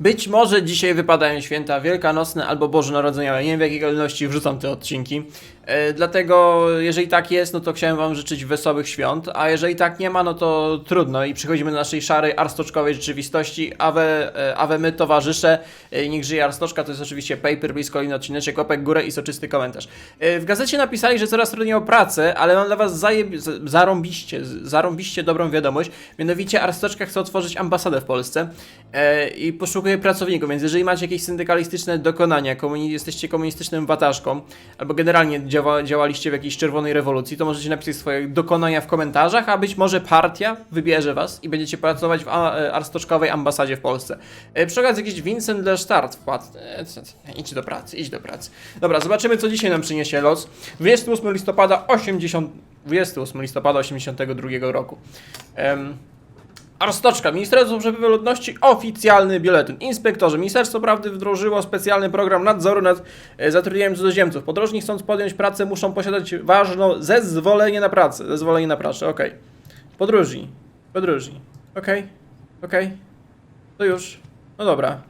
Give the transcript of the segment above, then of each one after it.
Być może dzisiaj wypadają święta wielkanocne albo bożonarodzeniowe. Nie wiem w jakiej kolejności wrzucam te odcinki. E, dlatego, jeżeli tak jest, no to chciałem Wam życzyć wesołych świąt, a jeżeli tak nie ma, no to trudno i przechodzimy do naszej szarej arstoczkowej rzeczywistości. Awe, e, awe my towarzysze, e, niech żyje arstoczka, to jest oczywiście paper, kolejny odcineczek, łapek w górę i soczysty komentarz. E, w gazecie napisali, że coraz trudniej o pracę, ale mam dla Was zajeb... zarąbiście, zarąbiście dobrą wiadomość. Mianowicie Arstoczka chce otworzyć ambasadę w Polsce i poszukuje pracowników, więc jeżeli macie jakieś syndykalistyczne dokonania, komuni- jesteście komunistycznym wataszką, albo generalnie działa, działaliście w jakiejś czerwonej rewolucji, to możecie napisać swoje dokonania w komentarzach, a być może partia wybierze was i będziecie pracować w e, arstoczkowej ambasadzie w Polsce. E, przy okazji jakiś Vincent Le Start wpadł. E, idź do pracy, idź do pracy. Dobra, zobaczymy co dzisiaj nam przyniesie los. 28 listopada 80... 28 listopada 82 roku. Em, Arstoczka, Ministerstwo Przepływu Ludności, oficjalny biuletyn. Inspektorzy, Ministerstwo Prawdy wdrożyło specjalny program nadzoru nad e, zatrudnieniem cudzoziemców. Podróżni chcąc podjąć pracę muszą posiadać ważne zezwolenie na pracę. Zezwolenie na pracę, okej. Podróżni, podróżni, okej, okej. To już, no dobra.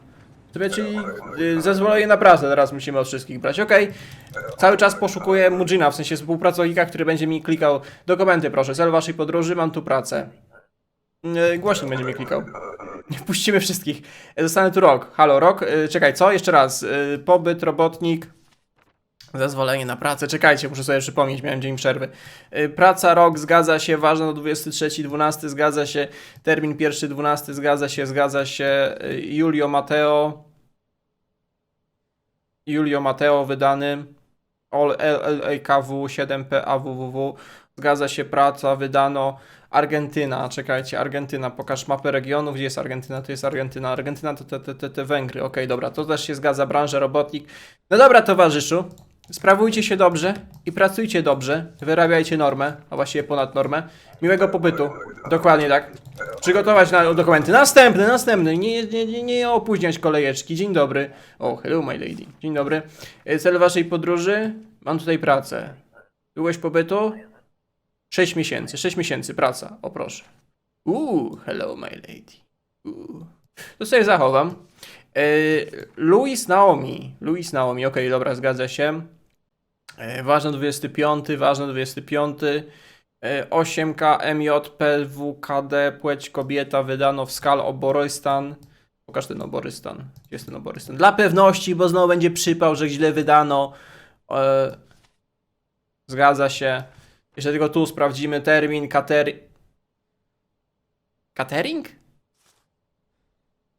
To będzie czyli y, zezwolenie na pracę teraz musimy od wszystkich brać, okej. Cały czas poszukuję Mujina, w sensie współpracownika, który będzie mi klikał dokumenty, proszę. Cel waszej podróży, mam tu pracę. Yy, Głośnik będzie mi klikał. Nie wpuścimy wszystkich. E, Zostanę tu rok. Halo, rok. Yy, Czekaj, co? Jeszcze raz. Pobyt, robotnik. Zezwolenie na pracę. Czekajcie, muszę sobie przypomnieć, miałem dzień przerwy. Praca, rok, zgadza się. Ważne do 23.12, zgadza się. Termin 1.12, zgadza się, zgadza się. Julio Mateo. Julio Mateo wydany. LLAKW 7PAWWW. Zgadza się, praca, wydano. Argentyna, czekajcie, Argentyna, pokaż mapę regionu, gdzie jest Argentyna, to jest Argentyna, Argentyna to te, te, te, Węgry, okej, dobra, to też się zgadza, branża, robotnik. No dobra, towarzyszu, sprawujcie się dobrze i pracujcie dobrze, wyrabiajcie normę, a właściwie ponad normę, miłego pobytu, dokładnie tak. Przygotować na dokumenty. Następny, następny, nie, nie, nie, nie opóźniać kolejeczki, dzień dobry. O, hello my lady, dzień dobry. E, Cel waszej podróży? Mam tutaj pracę. Byłeś pobytu? 6 miesięcy, 6 miesięcy, praca, o proszę. Uuu, hello my lady. Uuu. To sobie zachowam. E, Louis Naomi, Louis Naomi, okej, dobra, zgadza się. E, ważne 25, ważne 25. E, 8K MJPWKD, płeć kobieta, wydano w skal oborystan. Pokaż ten oborystan. Gdzie jest ten oborystan? Dla pewności, bo znowu będzie przypał, że źle wydano. E, zgadza się. Jeszcze tylko tu sprawdzimy termin, catering. Catering?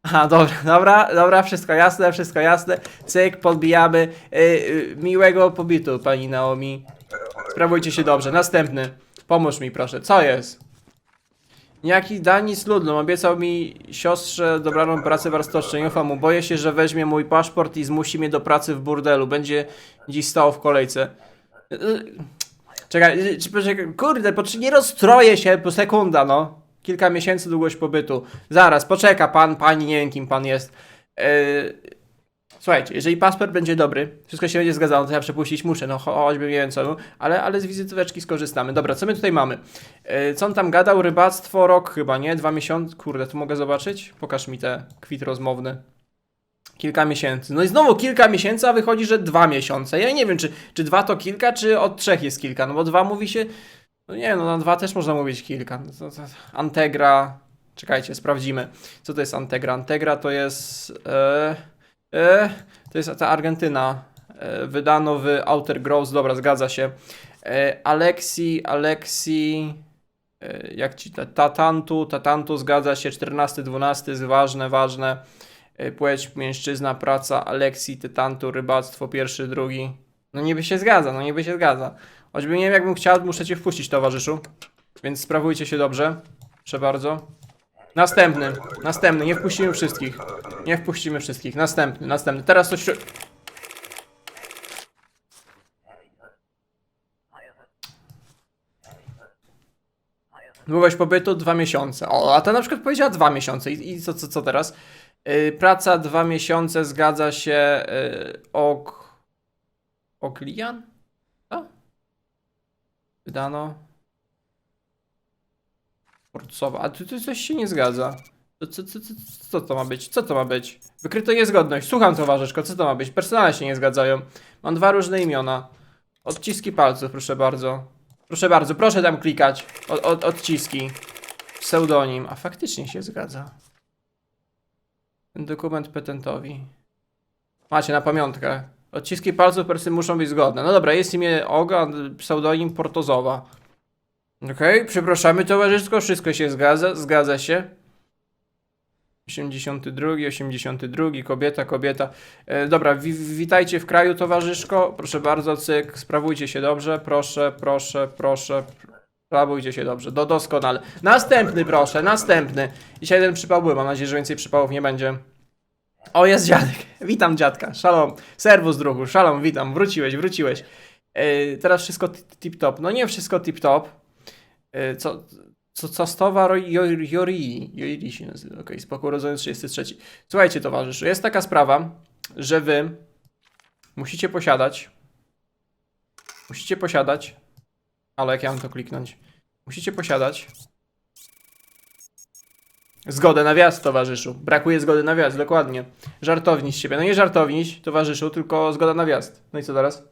Aha, dobra, dobra, dobra, wszystko jasne, wszystko jasne. Cyk, podbijamy. Yy, yy, miłego pobytu, pani Naomi. Sprawujcie się dobrze. Następny. Pomóż mi, proszę. Co jest? Niejaki Danis Ludlum obiecał mi siostrze dobraną pracę w Arstoczce. Nie ufam mu. Boję się, że weźmie mój paszport i zmusi mnie do pracy w burdelu. Będzie dziś stał w kolejce. Yy, Czekaj, y, poczekaj, kurde, pocz- nie rozstroję się po sekunda, no. Kilka miesięcy długość pobytu. Zaraz, poczeka pan, pani, nie wiem kim pan jest. Yy, słuchajcie, jeżeli paszport będzie dobry, wszystko się będzie zgadzało, to ja przepuścić muszę, no cho- choćby nie wiem co, ale, ale z wizytóweczki skorzystamy. Dobra, co my tutaj mamy? Yy, co on tam gadał? Rybactwo, rok chyba, nie? Dwa miesiące? Kurde, tu mogę zobaczyć? Pokaż mi te kwit rozmowny. Kilka miesięcy. No i znowu kilka miesięcy, a wychodzi, że dwa miesiące. Ja nie wiem, czy, czy dwa to kilka, czy od trzech jest kilka. No bo dwa mówi się. No nie, no na dwa też można mówić kilka. No Antegra. Czekajcie, sprawdzimy. Co to jest Antegra? Antegra to jest. E, e, to jest ta Argentyna. E, wydano w Outer Growth. Dobra, zgadza się. E, Alexi, Alexi. E, jak ci. ta- Tatantu, Tatantu zgadza się. 14-12 jest ważne, ważne. E, Płeć, mężczyzna, praca, Aleksi, tytantu, rybactwo, pierwszy, drugi. No niby się zgadza, no niby się zgadza. Choćby nie wiem jakbym chciał, muszę cię wpuścić towarzyszu. Więc sprawujcie się dobrze. Proszę bardzo. Następny, następny, nie wpuścimy wszystkich. Nie wpuścimy wszystkich. Następny, następny. Teraz to śru... Długość pobytu dwa miesiące. O, a ta na przykład powiedziała dwa miesiące. I, i co, co, co teraz? Yy, praca dwa miesiące, zgadza się. Yy, ok. Oklian? Co? Wydano. Porcowa. A tu, tu coś się nie zgadza. Co, co, co, co, to ma być? Co to ma być? Wykryto niezgodność. Słucham, towarzyszko, co to ma być? Personale się nie zgadzają. Mam dwa różne imiona. Odciski palców, proszę bardzo. Proszę bardzo, proszę tam klikać. Od, odciski. Pseudonim. A faktycznie się zgadza. Dokument petentowi. Macie na pamiątkę. Odciski palców persy muszą być zgodne. No dobra, jest imię Oga, pseudonim Portozowa. Okej, przepraszamy towarzyszko, wszystko się zgadza, zgadza się. 82, 82, kobieta, kobieta. E, dobra, wi witajcie w kraju towarzyszko. Proszę bardzo, cyk, sprawujcie się dobrze, proszę, proszę, proszę. Sprawujcie się dobrze, do, doskonale. Następny proszę, następny. Dzisiaj jeden przypał był, mam nadzieję, że więcej przypałów nie będzie. O, jest dziadek. Witam dziadka. Szalom. Serwus druhu. Szalom, witam. Wróciłeś, wróciłeś. E, teraz wszystko tip-top. No nie wszystko tip-top. E, co, co, co stowa Jori, Jori, Jori się nazywa. Okej, spoko, urodzony 33. Słuchajcie, towarzyszu, jest taka sprawa, że wy musicie posiadać musicie posiadać ale jak ja mam to kliknąć? Musicie posiadać Zgodę na wjazd, towarzyszu. Brakuje zgody na wjazd, dokładnie. Żartowniś z siebie. No nie żartowniś, towarzyszu, tylko zgoda na wjazd. No i co teraz?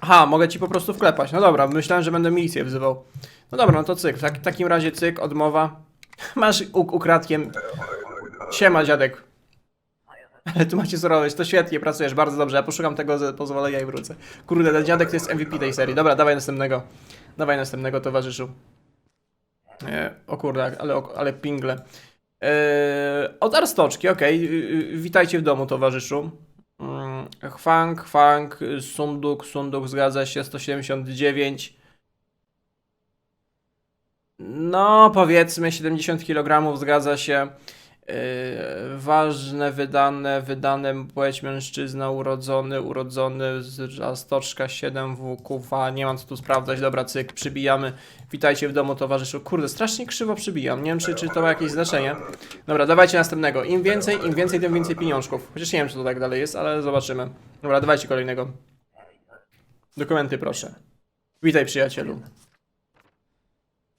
Aha, mogę ci po prostu wklepać. No dobra, myślałem, że będę milicję wzywał. No dobra, no to cyk. W tak, takim razie cyk, odmowa. Masz uk ukradkiem. Siema, dziadek. Tu macie surowość, to świetnie, pracujesz, bardzo dobrze. Ja poszukam tego pozwolenia i wrócę. Kurde, ten dziadek to jest MVP tej serii. Dobra, dawaj następnego. Dawaj następnego, towarzyszu. E, o kurde, ale, ale pingle. E, od Arstoczki, okej. Y, y, Witajcie w domu, towarzyszu. Mm, Chwang, Chwang, Sunduk, Sunduk, zgadza się, 179. No, powiedzmy 70 kg, zgadza się. Yy, ważne, wydane, wydane, płeć mężczyzna, urodzony, urodzony, z- a stoczka 7 włóków, a nie mam co tu sprawdzać, dobra, cyk, przybijamy. Witajcie w domu, towarzyszu. Kurde, strasznie krzywo przybijam, nie wiem, czy, czy to ma jakieś znaczenie. Dobra, dawajcie następnego. Im więcej, im więcej, tym więcej pieniążków. Chociaż nie wiem, czy to tak dalej jest, ale zobaczymy. Dobra, dawajcie kolejnego. Dokumenty, proszę. Witaj, przyjacielu.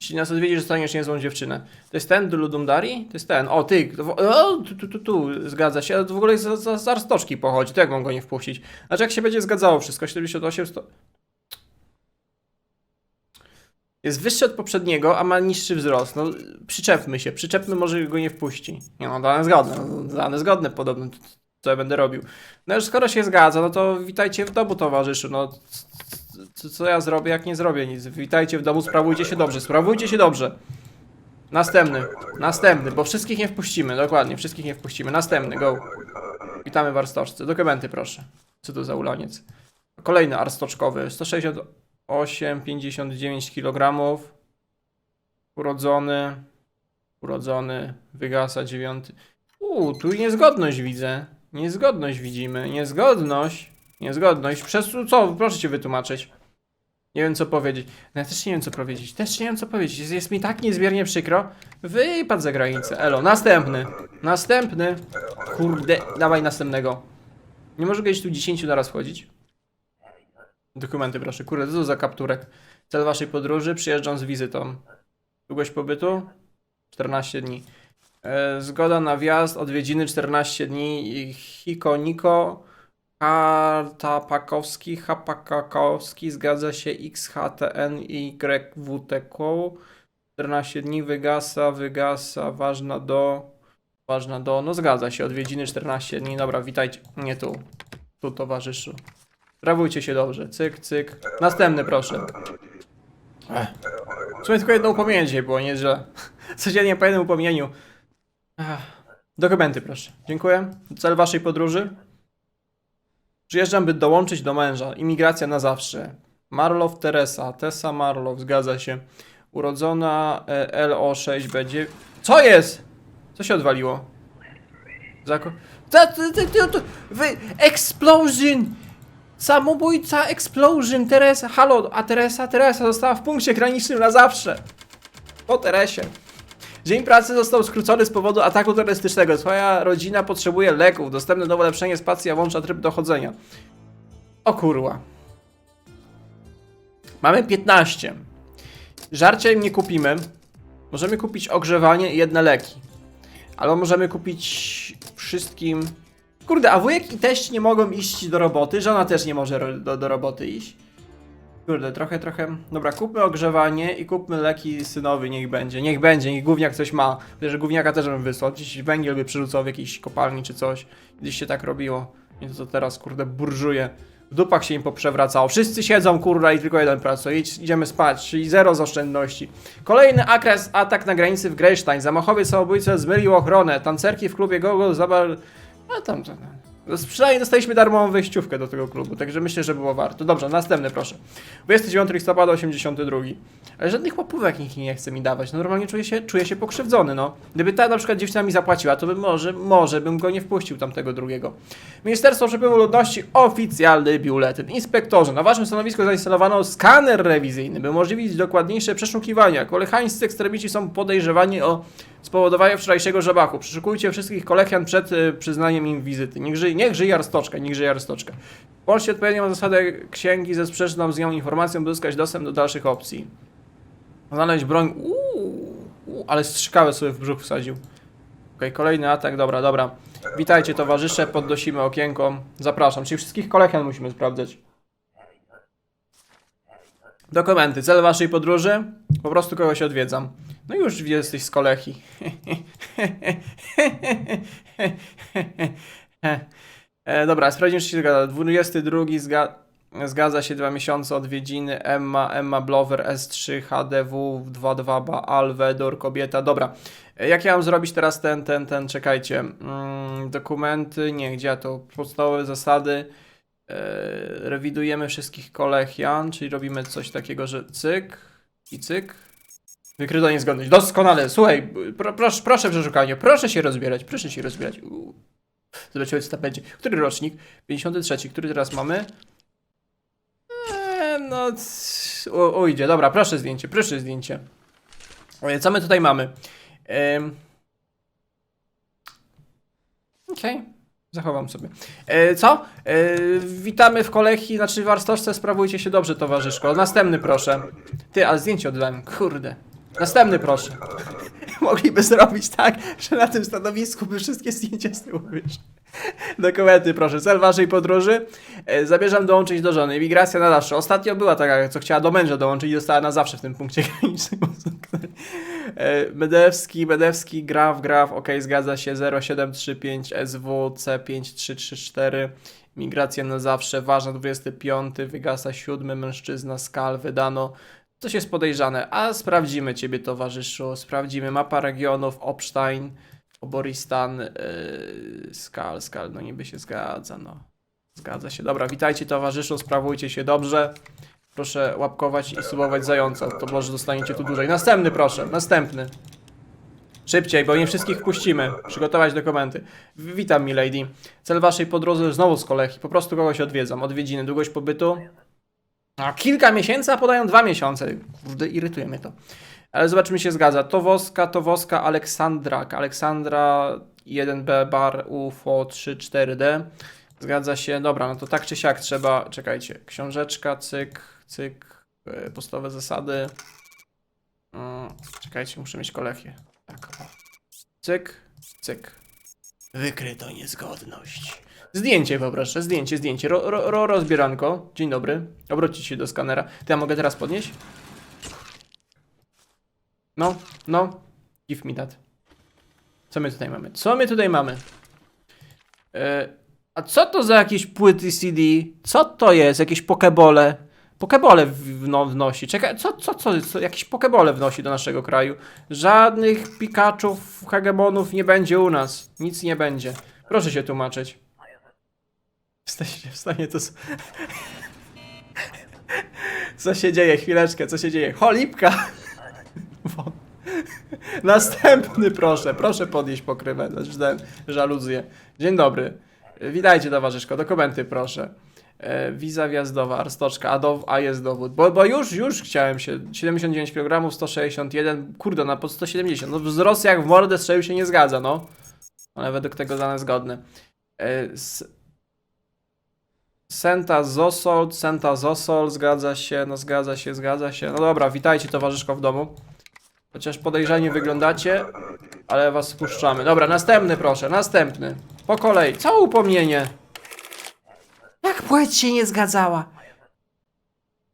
Jeśli nas odwiedzisz, zostaniesz niezłą dziewczynę. To jest ten, Ludumdari? To jest ten. O, ty. O, tu, tu, tu, tu. Zgadza się. To w ogóle z, z, z Arstoczki pochodzi. To jak mam go nie wpuścić? Znaczy, jak się będzie zgadzało wszystko, 78, 100... Jest wyższy od poprzedniego, a ma niższy wzrost. No, przyczepmy się. Przyczepmy, może go nie wpuści. Nie no, dane zgodne. No, dane zgodne podobno. Co ja będę robił? No już skoro się zgadza, no to witajcie w domu, towarzyszu. No, co, co ja zrobię, jak nie zrobię nic? Witajcie w domu, sprawujcie się dobrze, sprawujcie się dobrze. Następny, następny, bo wszystkich nie wpuścimy, dokładnie, wszystkich nie wpuścimy. Następny, go. Witamy w Arstoczce. Dokumenty proszę. Co to za ulaniec? Kolejny arstoczkowy, 168, 59 kg. Urodzony, urodzony, wygasa dziewiąty. Uuu, tu niezgodność widzę. Niezgodność widzimy, niezgodność. Niezgodność. Przez co? Proszę cię wytłumaczyć. Nie wiem co powiedzieć. No ja też nie wiem co powiedzieć. Też nie wiem co powiedzieć. Jest, jest mi tak niezmiernie przykro. Wypadł za granicę. Elo, następny. Następny. Kurde, dawaj następnego. Nie może gdzieś tu 10 naraz wchodzić? Dokumenty proszę. Kurde, co za kapturek? Cel waszej podróży? Przyjeżdżam z wizytą. Długość pobytu? 14 dni. E, zgoda na wjazd, odwiedziny 14 dni. Hiko Niko. Kartapakowski, Hapakakowski, zgadza się XHTN i YWTQ. 14 dni wygasa, wygasa, ważna do, ważna do, no zgadza się, odwiedziny 14 dni, dobra, witajcie, nie tu, tu towarzyszu. Sprawujcie się dobrze, cyk, cyk. Następny proszę. Ech. W tylko jedno upomnienie dzisiaj było, nie źle. Codziennie po jednym upomnieniu. Ech. Dokumenty proszę, dziękuję. Cel waszej podróży? Przyjeżdżam, by dołączyć do męża. Imigracja na zawsze. Marlow Teresa. Tessa Marlow, zgadza się. Urodzona e, LO6B9. Co jest? Co się odwaliło? Zako... Wy... Explosion! Samobójca Explosion! Teresa, halo, a Teresa? Teresa została w punkcie granicznym na zawsze. Po Teresie. Dzień pracy został skrócony z powodu ataku terrorystycznego. Twoja rodzina potrzebuje leków. Dostępne do ulepszenia spacja włącza tryb dochodzenia. O kurwa. Mamy 15. żarcia im nie kupimy. Możemy kupić ogrzewanie i jedne leki. Albo możemy kupić wszystkim... Kurde, a wujek i teść nie mogą iść do roboty, żona też nie może do, do roboty iść. Kurde, trochę, trochę... Dobra, kupmy ogrzewanie i kupmy leki synowi, niech będzie. Niech będzie, niech gówniak coś ma. Wiesz, że gówniaka też bym wysłał. Gdzieś węgiel by przerzucał w jakiejś kopalni czy coś. Kiedyś się tak robiło. I to teraz, kurde, burżuje. W dupach się im poprzewracało. Wszyscy siedzą, kurwa, i tylko jeden pracuje. Idź, idziemy spać, czyli zero z oszczędności. Kolejny akres, atak na granicy w Grejsztań. Zamachowiec samobójca zmylił ochronę. Tancerki w klubie Gogol zabar... No tam, tam. No, Przynajmniej dostaliśmy darmową wejściówkę do tego klubu, także myślę, że było warto. Dobrze, następny proszę. 29 listopada 82. Ale żadnych łapówek nikt nie chce mi dawać. No, normalnie czuję się, czuję się pokrzywdzony, no. Gdyby ta na przykład dziewczyna mi zapłaciła, to bym może, może bym go nie wpuścił tamtego drugiego. Ministerstwo Przepływu Ludności, oficjalny biuletyn. Inspektorze, na waszym stanowisku zainstalowano skaner rewizyjny, by umożliwić dokładniejsze przeszukiwania. Kolechańscy ekstremici są podejrzewani o spowodowanie wczorajszego żabachu. Przeszukujcie wszystkich kolechian przed y, przyznaniem im wizyty. Niech żyje, niech żyje Arstoczka, niech żyje Arstoczka. W Polsce odpowiednią zasadę księgi ze sprzeczną z nią informacją, by uzyskać dostęp do dalszych opcji. Znaleźć broń. Uuu, uu, ale strzykawę sobie w brzuch wsadził. Okej, kolejny atak, dobra, dobra. Witajcie towarzysze, poddosimy okienko. Zapraszam, czyli wszystkich kolechian musimy sprawdzać. Dokumenty. Cel waszej podróży? Po prostu kogoś odwiedzam. No już jesteś z kolechi. e, dobra, sprawdzimy, czy się zgadza. 22 zga zgadza się, dwa miesiące odwiedziny. Emma, Emma Blower, S3, HDW, 22 ba, Alvedor, kobieta. Dobra. E, Jak ja mam zrobić teraz ten, ten, ten, czekajcie. Mm, dokumenty, nie, gdzie ja to? Podstawowe zasady. E, rewidujemy wszystkich kolechian, czyli robimy coś takiego, że cyk i cyk. Wykryto niezgodność. Doskonale. Słuchaj, pro, proszę, proszę przeszukanie. Proszę się rozbierać. Proszę się rozbierać. Zobaczymy, co tam będzie. Który rocznik? 53. Który teraz mamy? Eee, no, u, ujdzie. Dobra, proszę zdjęcie. Proszę zdjęcie. E, Co my tutaj mamy? Em. Okej. Zachowam sobie. E, co? Witamy w kolegi, znaczy w warstoszce, sprawujcie się dobrze, towarzyszko. Następny proszę. Ty, ale zdjęcie oddałem, kurde. Następny proszę. Mogliby zrobić tak, że na tym stanowisku by wszystkie zdjęcia z tyłu wyszły. Dokumenty proszę. Cel waszej podróży? E, zamierzam dołączyć do żony. Migracja na zawsze. Ostatnio była taka, co chciała do męża dołączyć i została na zawsze w tym punkcie granicznym. E, Medewski, Medewski, Graf, Graf, ok, zgadza się, 0735 SW C5334, migracja na zawsze, ważna 25, wygasa 7, mężczyzna, skal, wydano, coś jest podejrzane, a sprawdzimy Ciebie towarzyszu, sprawdzimy, mapa regionów, Obstein, Oboristan, yy, skal, skal, no niby się zgadza, no, zgadza się, dobra, witajcie towarzyszu, sprawujcie się dobrze, Proszę łapkować i subować zająca, to może dostaniecie tu dłużej. Następny proszę, następny. Szybciej, bo nie wszystkich puścimy. Przygotować dokumenty. Witam, milady. Cel waszej podróży znowu z kolegi. Po prostu kogoś odwiedzam. Odwiedziny, długość pobytu? A kilka miesięcy, a podają dwa miesiące. Kurde, irytuje mnie to. Ale zobaczymy, się zgadza. To Woska, to Woska, Aleksandrak. Aleksandra 1B bar UFO 34D. Zgadza się. Dobra, no to tak czy siak trzeba. Czekajcie. Książeczka, cyk, cyk. e, Podstawowe zasady. Czekajcie, muszę mieć kolegię. Tak. Cyk, cyk. Wykryto niezgodność. Zdjęcie poproszę, zdjęcie, zdjęcie. Ro, ro, ro, rozbieranko. Dzień dobry. Obrócić się do skanera. Ty, ja mogę teraz podnieść? No, no. Give me that. Co my tutaj mamy? Co my tutaj mamy? E, a co to za jakieś płyty CD? Co to jest? Jakieś pokebole? Pokebole w- no, wnosi. Czekaj, co, co, co, co? Jakieś pokebole wnosi do naszego kraju. Żadnych Pikaczów, Hegemonów nie będzie u nas. Nic nie będzie. Proszę się tłumaczyć. Jesteście w stanie to... Co się dzieje? Chwileczkę, co się dzieje? Cholipka! Następny proszę, proszę podnieść pokrywę, znaczy ten żaluzję. Dzień dobry. Witajcie towarzyszko, dokumenty proszę. E, wiza wjazdowa, arstoczka, a, do, a jest dowód. Bo, bo już, już chciałem się, 79 kg, 161, kurde, na pod 170. No wzrost jak w mordę strzelił się nie zgadza, no. Ale według tego dane zgodne. Senta Zosol, Senta Zosol, zgadza się, no zgadza się, zgadza się. No dobra, witajcie towarzyszko w domu. Chociaż podejrzanie wyglądacie, ale was spuszczamy. Dobra, następny proszę, następny. Po kolei, całe upomnienie. Jak płeć się nie zgadzała?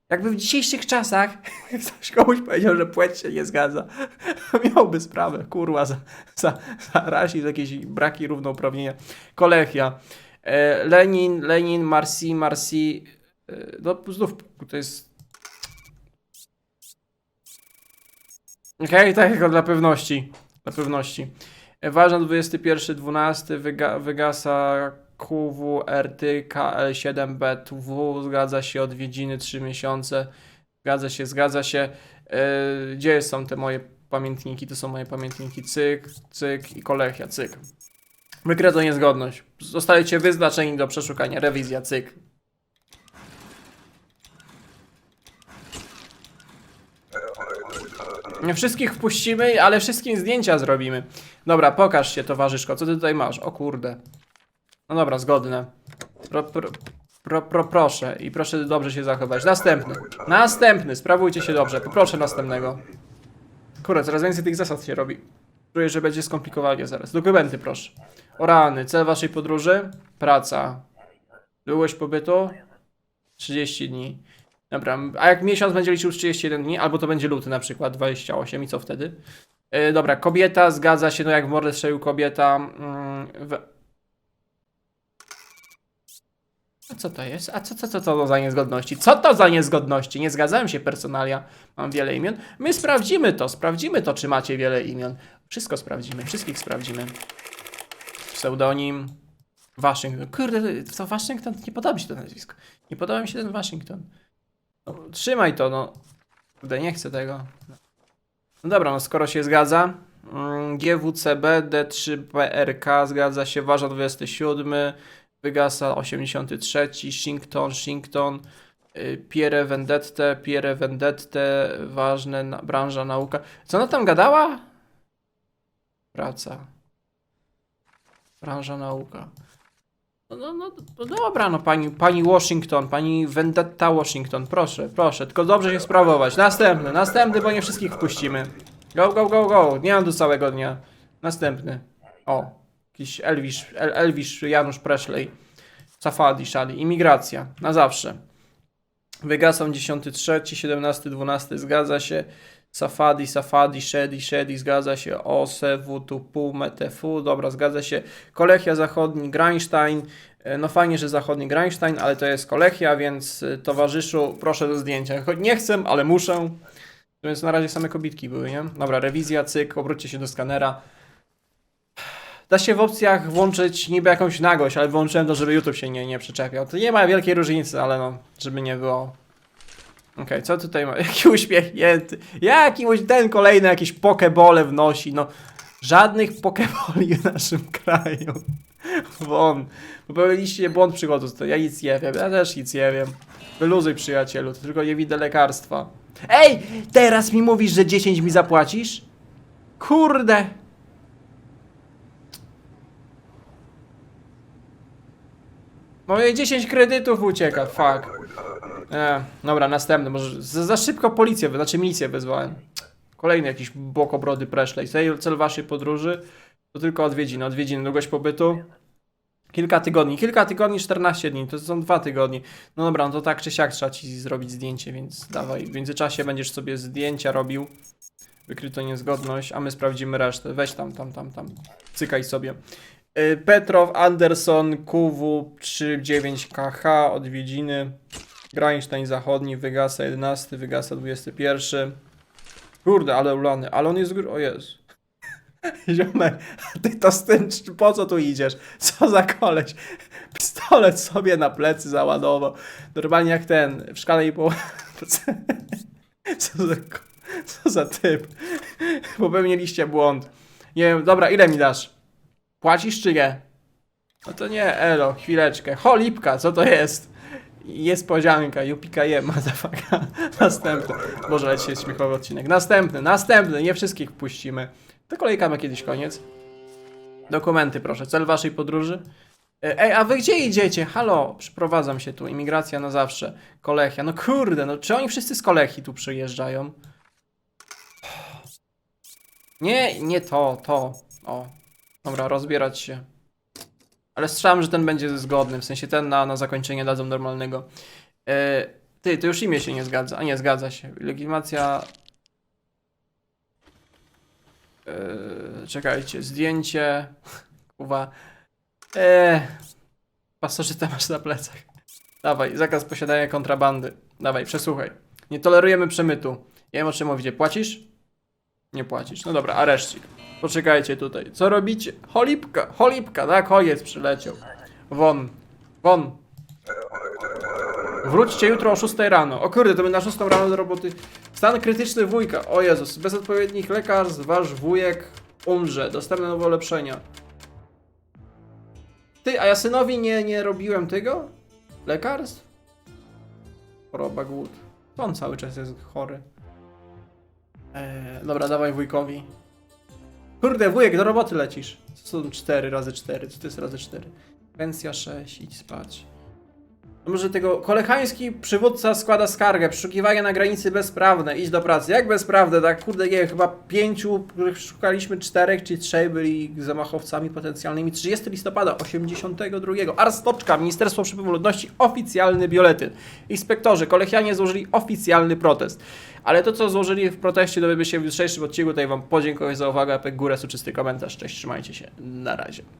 Jakby w dzisiejszych czasach ktoś komuś powiedział, że płeć się nie zgadza, miałby sprawę, kurwa, za, za, za rasizm, jakieś braki równouprawnienia. Kolechia. E, Lenin, Lenin, Marsi, Marsi. E, no znów to jest. Okej, tak tylko dla pewności. Dla pewności. Ważna 21.12 wyga, wygasa QWRT KL7BTW. Zgadza się odwiedziny 3 miesiące. Zgadza się, zgadza się. E, gdzie są te moje pamiętniki? To są moje pamiętniki. Cyk, cyk i kolechia, cyk. Wykryto niezgodność. Zostajecie wyznaczeni do przeszukania. Rewizja, cyk. Wszystkich wpuścimy, ale wszystkim zdjęcia zrobimy. Dobra, pokaż się, towarzyszko. Co ty tutaj masz? O kurde. No dobra, zgodne. Pro, pro, pro, pro, proszę i proszę dobrze się zachować. Następny. Następny. Sprawujcie się dobrze. Poproszę następnego. Kurde, coraz więcej tych zasad się robi. Czuję, że będzie skomplikowanie zaraz. Dokumenty proszę. O rany, cel waszej podróży? Praca. Długość pobytu? 30 dni. Dobra, a jak miesiąc będzie liczył 31 dni, albo to będzie luty na przykład, 28 i co wtedy? Yy, dobra, kobieta, zgadza się, no jak w mordę strzelił kobieta. Mm, w... A co to jest? A co, co, co to za niezgodności? Co to za niezgodności? Nie zgadzałem się personalia, mam wiele imion. My sprawdzimy to, sprawdzimy to, czy macie wiele imion. Wszystko sprawdzimy, wszystkich sprawdzimy. Pseudonim. Waszyngton. Kurde, to Waszyngton, nie podoba mi się to nazwisko. Nie podoba mi się ten Waszyngton. No, trzymaj to, no. Kurde, nie chcę tego. No dobra, no skoro się zgadza. Mm, GWCB D3PRK zgadza się, Warza 27, Wygasa 83, Shington, Shington, y, Pierre Vendette, Pierre Vendette, ważne, na, branża, nauka. Co ona tam gadała? Praca. Branża, nauka. No, no, no, no dobra, no pani, pani Washington, pani Vendetta Washington, proszę, proszę, tylko dobrze się sprawować. Następny, następny, bo nie wszystkich wpuścimy. Go, go, go, go, nie mam do całego dnia. Następny. O, jakiś Elwisz, El, Elwisz Janusz Presley. Safadi, Shadi, imigracja, na zawsze. Wygasą 10.3, 17.12, zgadza się. Safadi, Safadi, Shedi, Shedi, zgadza się. Ose, WTP, MTF, dobra, zgadza się. Kolechia Zachodni, Greinstein. E, No fajnie, że Zachodni Greinstein, ale to jest Kolechia, więc e, towarzyszu, proszę do zdjęcia. Choć nie chcę, ale muszę. Więc na razie same kobitki były, nie? Dobra, rewizja, cyk, obróćcie się do skanera. Da się w opcjach włączyć niby jakąś nagość, ale wyłączyłem to, żeby YouTube się nie, nie przyczepiał. To nie ma wielkiej różnicy, ale no, żeby nie było. Okej, co tutaj ma? Jaki uśmiechnięty. Jaki ten kolejny jakieś pokebole wnosi, no. Żadnych pokeboli w naszym kraju. Won. Popełniliście błąd to. Ja nic nie wiem, ja też nic nie wiem. Wyluzuj przyjacielu, to tylko nie widzę lekarstwa. Ej! Teraz mi mówisz, że 10 mi zapłacisz? Kurde! Moje 10 kredytów ucieka, fuck. E, dobra, następny, może za, za szybko policję, znaczy milicję wezwałem. Kolejny jakiś bokobrody Presley. Cel, cel waszej podróży to tylko odwiedziny. Odwiedziny, długość pobytu. Kilka tygodni. Kilka tygodni, 14 dni. To są dwa tygodnie. No dobra, no to tak czy siak trzeba ci zrobić zdjęcie, więc dawaj. W międzyczasie będziesz sobie zdjęcia robił. Wykryto niezgodność, a my sprawdzimy resztę. Weź tam, tam, tam, tam. Cykaj sobie. Y, Petrow, Anderson, QW 39KH, odwiedziny. Greinstein Zachodni, Wygasa 11, Wygasa 21. Kurde, ale ulany, ale on jest gr... O jest. Ziomek, ty to z tym, po co tu idziesz? Co za koleś? Pistolet sobie na plecy załadował. Normalnie jak ten, w szkale i połowie. Co za, co za typ? Popełniliście błąd. Nie wiem, dobra, ile mi dasz? Płacisz czy nie? No to nie, elo, chwileczkę. Cholipka, co to jest? Niespodzianka, Jupika je, mazafaka. Następny. Ale dzisiaj jest śmiechowy odcinek. Następny, następny, nie wszystkich wpuścimy. To kolejka ma kiedyś koniec. Dokumenty proszę. Cel waszej podróży? E, Ej, a wy gdzie idziecie? Halo, przyprowadzam się tu, imigracja na zawsze. Kolechia, no kurde, no czy oni wszyscy z Kolechii tu przyjeżdżają? Nie, nie to, to. O, dobra, rozbierać się. Ale strzelam, że ten będzie zgodny, w sensie ten na, na zakończenie dadzą normalnego. E, ty, to już imię się nie zgadza. A nie, zgadza się. Legitymacja. E, czekajcie, zdjęcie. Kuwa. Eee, pasożyta masz na plecach. Dawaj, zakaz posiadania kontrabandy. Dawaj, przesłuchaj. Nie tolerujemy przemytu. Nie wiem o czym mówicie. Płacisz? Nie płacisz. No dobra, areszcik. Poczekajcie tutaj. Co robicie? Cholipka, cholipka, tak? Ojec przyleciał. Won, won. Wróćcie jutro o 6 rano. O kurde, to my na 6 rano do roboty. Stan krytyczny wujka. O Jezus, bez odpowiednich lekarstw wasz wujek umrze. Dostępne nowe ulepszenia. Ty, a ja synowi nie, nie robiłem tego? Lekarstw? Choroba głód. On cały czas jest chory. Eee, dobra, dawaj wujkowi. Kurde, wujek, do roboty lecisz. Co są 4 razy 4? Co to jest razy 4? Pensja 6, idź spać. Może tego kolechański przywódca składa skargę, przeszukiwania na granicy bezprawne, idź do pracy. Jak bezprawne, tak? Kurde, nie chyba pięciu, których szukaliśmy czterech, czy trzej byli zamachowcami potencjalnymi. 30 listopada 82. Arstoczka, Ministerstwo Przepływu Ludności, oficjalny bioletyn. Inspektorzy, kolechianie złożyli oficjalny protest. Ale to, co złożyli w proteście, dowiemy się w jutrzejszym odcinku. Tutaj Wam podziękuję za uwagę, apek górę, soczysty komentarz. Cześć, trzymajcie się. Na razie.